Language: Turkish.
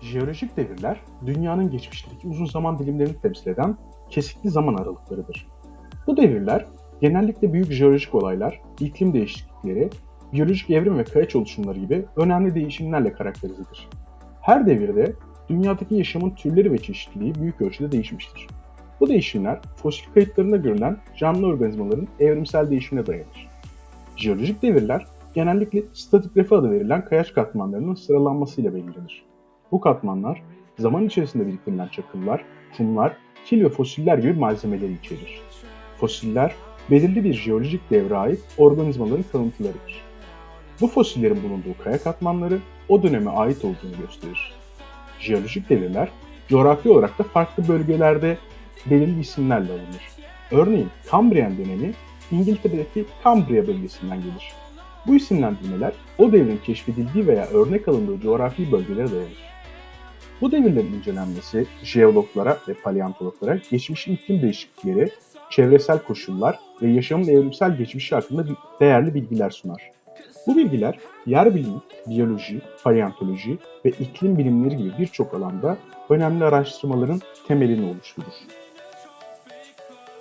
Jeolojik devirler, dünyanın geçmişteki uzun zaman dilimlerini temsil eden kesikli zaman aralıklarıdır. Bu devirler genellikle büyük jeolojik olaylar, iklim değişiklikleri, biyolojik evrim ve kayaç oluşumları gibi önemli değişimlerle karakterizedir. Her devirde dünyadaki yaşamın türleri ve çeşitliliği büyük ölçüde değişmiştir. Bu değişimler fosil kayıtlarında görülen canlı organizmaların evrimsel değişimine dayanır. Jeolojik devirler genellikle stratigrafi adı verilen kayaç katmanlarının sıralanmasıyla belirlenir. Bu katmanlar zaman içerisinde biriktirilen çakıllar, kumlar, kil ve fosiller gibi malzemeleri içerir. Fosiller belirli bir jeolojik devre ait organizmaların kalıntılarıdır. Bu fosillerin bulunduğu kaya katmanları o döneme ait olduğunu gösterir. Jeolojik devirler coğrafi olarak da farklı bölgelerde belirli isimlerle alınır. Örneğin Kambriyen dönemi İngiltere'deki Cambria bölgesinden gelir. Bu isimlendirmeler o devrin keşfedildiği veya örnek alındığı coğrafi bölgelere dayanır. Bu devirlerin incelenmesi jeologlara ve paleontologlara geçmişin iklim değişiklikleri, çevresel koşullar ve yaşamın evrimsel geçmişi hakkında değerli bilgiler sunar. Bu bilgiler yer bilimi, biyoloji, paleontoloji ve iklim bilimleri gibi birçok alanda önemli araştırmaların temelini oluşturur.